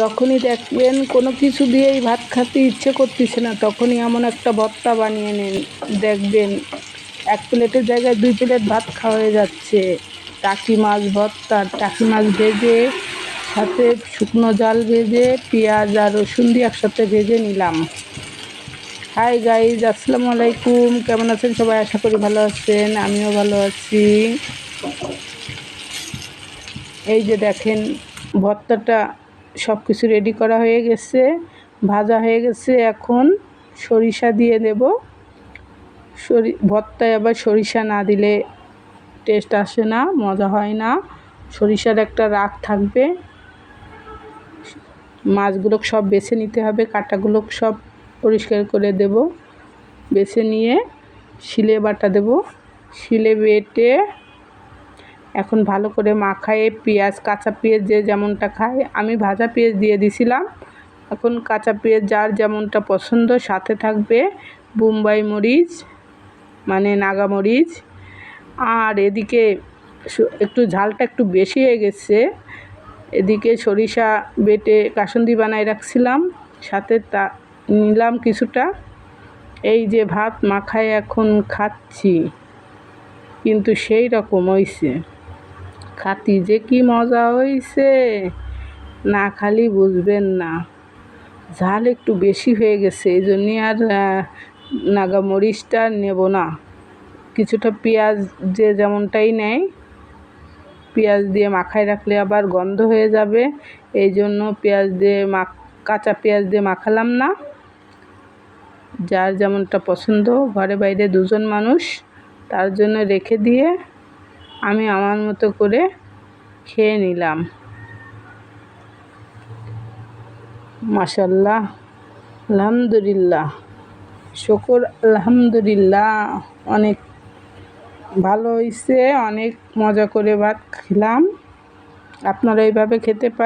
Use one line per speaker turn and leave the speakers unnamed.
যখনই দেখবেন কোনো কিছু দিয়েই ভাত খেতে ইচ্ছে করতেছে না, তখনই এমন একটা ভর্তা বানিয়ে নিন। দেখবেন এক প্লেটের জায়গায় দুই প্লেট ভাত খাওয়া হয়ে যাচ্ছে। টাকি মাছ ভর্তা, টাকি মাছ ভেজে সাথে শুকনো জাল ভেজে, পেঁয়াজ আর রসুন দিয়ে একসাথে ভেজে নিলাম। হাই গাইজ আসসালামু আলাইকুম। কেমন আছেন সবাই? আশা করি ভালো আছেন, আমিও ভালো আছি। এই যে দেখেন, ভর্তাটা সব কিছু রেডি করা হয়ে গেছে, ভাজা হয়ে গেছে, এখন সরিষা দিয়ে দেব। সরি, ভর্তায় আবার সরিষা না দিলে টেস্ট আসে না, মজা হয় না। সরিষার একটা রাগ থাকবে। মাছগুলো সব বেছে নিতে হবে কাটাগুলো সব পরিষ্কার করে দেব। বেছে নিয়ে শিলে বাটা দেব। শিলে বেটে এখন ভালো করে মাখায়ে পেঁয়াজ, কাঁচা পেঁয়াজ যে যেমনটা খায়, আমি ভাজা পেঁয়াজ দিয়ে দিছিলাম। এখন কাঁচা পেঁয়াজ যার যেমনটা পছন্দ, সাথে থাকবে বোম্বাই মরিচ মানে নাগা মরিচ। আর এদিকে একটু ঝালটা একটু বেশি হয়ে গেছে। এদিকে সরিষা বেটে কাসন্দি বানায় রাখছিলাম, সাথে তা, নিলাম কিছুটা। এই যে ভাত মাখায় এখন খাচ্ছি, কিন্তু সেই রকম হয়েছে খাতি যে কি মজা হয়েছে না খালি বুঝবেন না। ঝাল একটু বেশি হয়ে গেছে এই জন্যে আর নাগা মরিচটা নেব না। কিছুটা পেঁয়াজ যে যেমনটাই নেয় পেঁয়াজ দিয়ে মাখায় রাখলে আবার গন্ধ হয়ে যাবে। এই জন্য পেঁয়াজ দিয়ে মাখ কাঁচা পেঁয়াজ দিয়ে মাখালাম না। যার যেমনটা পছন্দ, ঘরে বাইরে দুজন মানুষ, তার জন্য রেখে দিয়ে আমি আমার মতো করে খেয়ে নিলাম। মাসাল্লাহ আলহামদুলিল্লাহ, শকর, আলহামদুলিল্লাহ। অনেক ভালো হয়েছে অনেক মজা করে ভাত খেলাম। আপনারা এইভাবে খেতে পারেন।